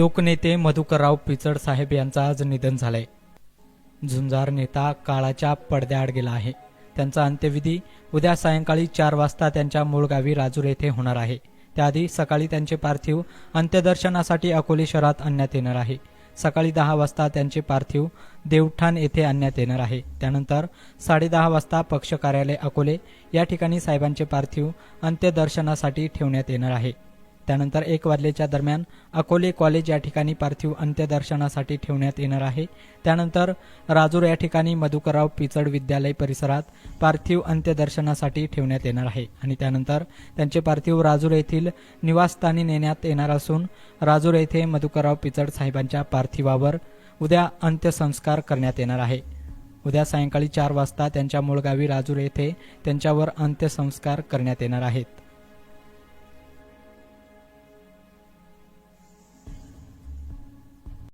लोकनेते मधुकरराव पिचड साहेब यांचं आज निधन झालंय. झुंजार नेता काळाच्या पडद्याआड गेला आहे. त्यांचा अंत्यविधी उद्या सायंकाळी चार वाजता त्यांच्या मूळ गावी राजूर येथे होणार आहे. त्याआधी सकाळी त्यांचे पार्थिव अंत्यदर्शनासाठी अकोले शहरात आणण्यात येणार आहे. सकाळी दहा वाजता त्यांचे पार्थिव देवठाण येथे आणण्यात येणार आहे. त्यानंतर साडेदहा वाजता पक्ष कार्यालय अकोले या ठिकाणी साहेबांचे पार्थिव अंत्यदर्शनासाठी ठेवण्यात येणार आहे. त्यानंतर एक वाजलेच्या दरम्यान अकोले कॉलेज या ठिकाणी पार्थिव अंत्यदर्शनासाठी ठेवण्यात येणार आहे. त्यानंतर राजूर या ठिकाणी मधुकरराव पिचड विद्यालय परिसरात पार्थिव अंत्यदर्शनासाठी ठेवण्यात येणार आहे आणि त्यानंतर त्यांचे पार्थिव राजूर येथील निवासस्थानी नेण्यात येणार असून राजूर येथे मधुकरराव पिचड साहेबांच्या पार्थिवावर उद्या अंत्यसंस्कार करण्यात येणार आहे. उद्या सायंकाळी चार वाजता त्यांच्या मूळ गावी राजूर येथे त्यांच्यावर अंत्यसंस्कार करण्यात येणार आहेत.